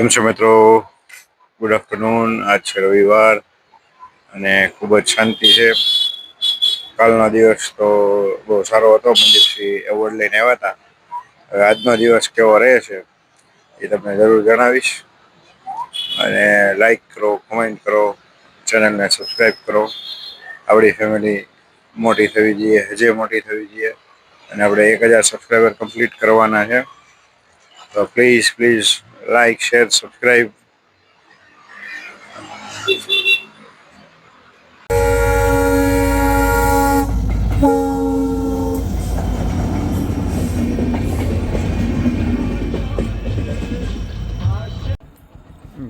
કેમ છો મિત્રો? ગુડ આફ્ટરનૂન આજ છે રવિવાર અને ખૂબ જ શાંતિ છે. કાલનો દિવસ તો બહુ સારો હતો. મનદીપસિંહ એવોર્ડ લઈને આવ્યા હતા. હવે આજનો દિવસ કેવો રહે છે એ તમને જરૂર જણાવીશ. અને લાઈક કરો કમેન્ટ કરો ચેનલને સબસ્ક્રાઈબ કરો. આપણી ફેમિલી મોટી થવી જોઈએ, હજે મોટી થવી જોઈએ. અને આપણે એક હજાર સબસ્ક્રાઈબર કમ્પ્લીટ કરવાના છે. તો please please like share subscribe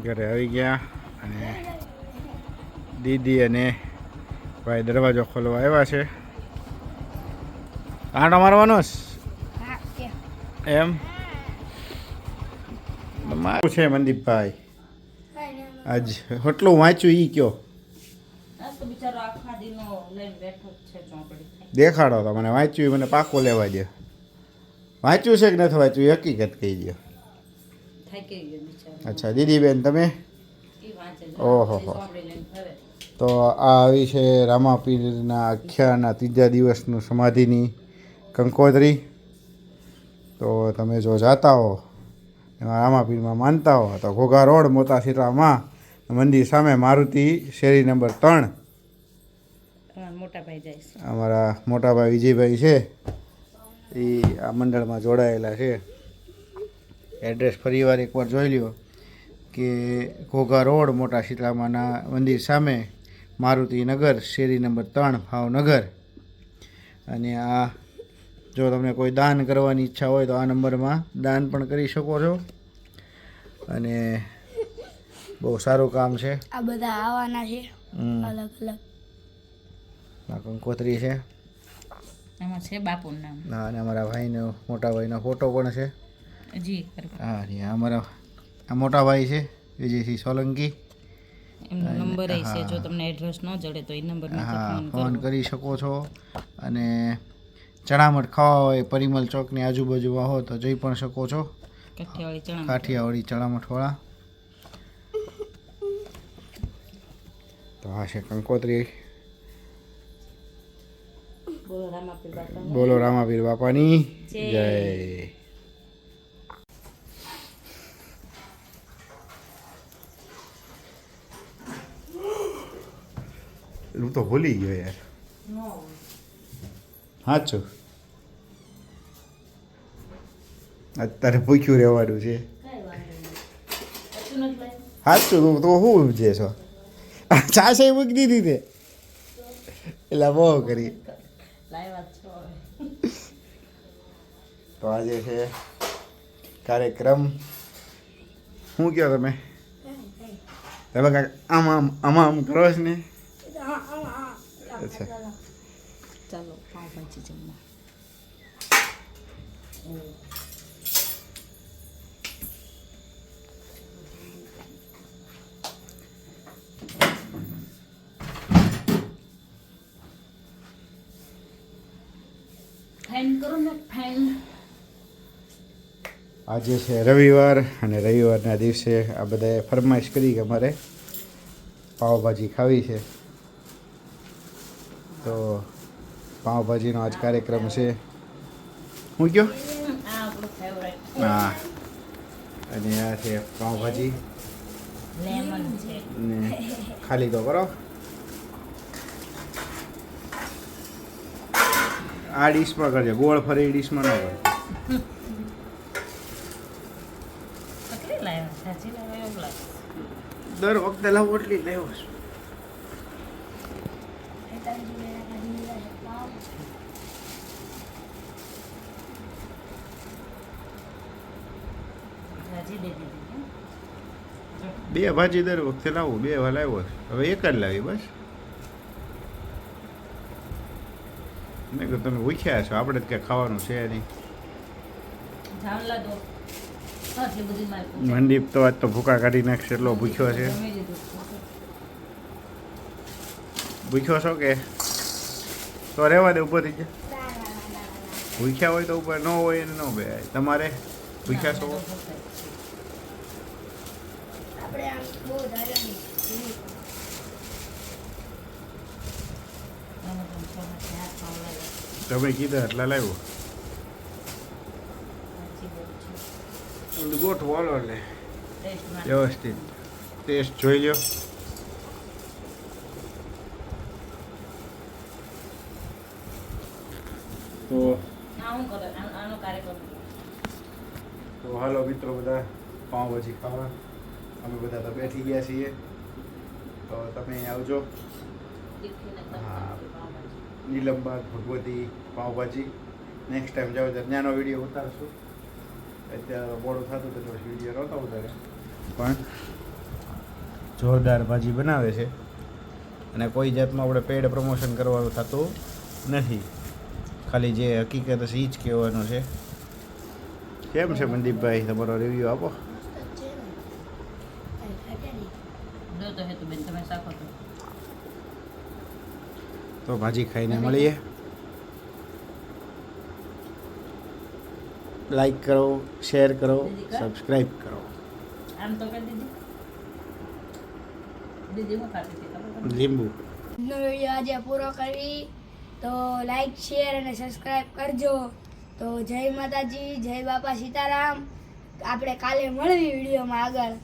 ઘરે આવી ગયા અને દીદી અને ભાઈ દરવાજો ખોલવા આવ્યા છે. આંટો મારવાનો? એમ? મારું છે મનદીપભાઈ આજ હોટલું વાંચ્યું ઈ કયો? આ તો બિચારો આખા દીનો લઈને બેઠો જ છે ચોપડી દેખાડો તો મને વાંચ્યું મને પાકો લેવા દે વાંચ્યું છે કે નથી વાંચ્યું? એ હકીકત કહી દો થાકી અચ્છા દીદીબેન તમે? ઈ ઓહો હો. ચોપડી લઈને ફરે. તો આ આવી છે રામાપીરના આખ્યાના ત્રીજા દિવસનું સમાધિની કંકોત્રી. તો તમે જો જાતા હો. રામાપીરમાં માનતા હો તો ઘોઘા રોડ મોતા સીતામાં મંદિર સામે મારુતિ શેરી નંબર ત્રણ. અમારા મોટાભાઈ વિજયભાઈ છે. એ આ મંડળમાં જોડાયેલા છે. એડ્રેસ ફરીવાર એકવાર જોઈ લ્યો કે ઘોઘા રોડ મોટા શીતળામાના મંદિર સામે મારુતિનગર શેરી નંબર ત્રણ ભાવનગર. અને આ જો તમને કોઈ દાન કરવાની ઈચ્છા હોય તો આ નંબરમાં દાન પણ કરી શકો છો. અને બહુ સારું કામ છે. આ બધા આવવાના છે. હમ, અલગ અલગ. આ કંકોત્રી છે. આમાં છે બાપુનું નામ. હા અને અમારા ભાઈનો મોટા ભાઈનો ફોટો પણ છે. જી હા જી અમારા આ મોટા ભાઈ છે વિજયસિંહ સોલંકી. એમનો નંબર છે જો તમને એડ્રેસ ન જડે તો એ નંબર હા ફોન ફોન કરી શકો છો. અને ચણામઠ ખાવા હોય પરિમલ ચોકની આજુબાજુમાં હો તો જઈ પણ શકો છો. કાઠિયાવાડી ચણા કાઠિયાવાડી ચણામઠવાળા. તો આ છે કંકોત્રી. બોલો રામાપીર બાપાની. જય. જય. હું તો ભૂલી ગયો યાર. સાચું અત્યારે ભૂખ્યું રહેવાનું છે? સાચું તું તો શું જે છો? ચાસે મૂકી દીધી તે. એટલે બહુ કરી. તો આજે છે કાર્યક્રમ. શું કહો તમે? તમે કાંઈક આમ આમ આમ આમ કરો છો ને? અચ્છા. ચાલો પાવભાજી જમવા આજે છે રવિવાર અને રવિવારના દિવસે આ બધાએ ફરમાઈશ કરી કે અમારે પાવભાજી ખાવી છે. તો પાવભાજીનો આજ કાર્યક્રમ છે. હું કયો? હા. અને આ છે પાવભાજી. ને ખાલી તો કરો. આ ડીશમાં કરજો. ગોળ ફરી ડીશમાં ન કરજો. લાવ્યા લાવ્યા દર વખતે લાવો એટલી લેવો છું. ભાજી બે ભાજી દર વખતે લાવું બે વાર લાવ્યો હવે એક જ લાવી બસ. મેં કીધું તમે ઉખ્યા છો આપણે જ ક્યાં ખાવાનું છે નહીં. મંદીપ તો. આજ તો ભૂકા કાઢી નાખશે એટલો ભૂખ્યો છે. ભૂખ્યો છો કે? તો રહેવા દે ઉપર થઈ જાય ભૂખ્યા હોય તો ઉપર ન હોય ને ન બે. તમારે ભૂખ્યા છો. બહુ તમે કીધા એટલા લાવ્યો? ગોઠવો હાલો એટલે વ્યવસ્થિત. ટેસ્ટ જોઈ લો તો તો હાલો મિત્રો બધા પાઉંભાજી ખાવા અમે બધા તો બેઠી ગયા છીએ. તો તમે આવજો. હા. નીલમબાગ, ભગવતી પાઉંભાજી નેક્સ્ટ ટાઈમ જાઓ ત્યાંનો વીડિયો ઉતારશું. અત્યારે મોડું થતું તો વીડિયો નહોતા ઉતારે પણ જોરદાર ભાજી બનાવે છે. અને કોઈ જાતમાં આપણે પેડ પ્રમોશન કરવાનું થતું નથી. ખાલી જે હકીકત છે એ જ કહેવાનું છે. કેમ છે મનદીપભાઈ, તમારો રિવ્યૂ આપો મસ્ત જ છે ને કાંઈ ઘટે નહીં જો તો હે તો બેન તમે શાખો તો તો ભાજી ખાઈને મળીએ. લાઈક કરો શેર કરો સબસ્ક્રાઈબ કરો? લીંબુ. વીડિયો આજે પૂરો કરી તો લાઈક શેર અને સબસ્ક્રાઈબ કરજો. તો જય માતાજી જય બાપા સીતારામ. આપણે કાલે મળવી વિડીયોમાં આગળ.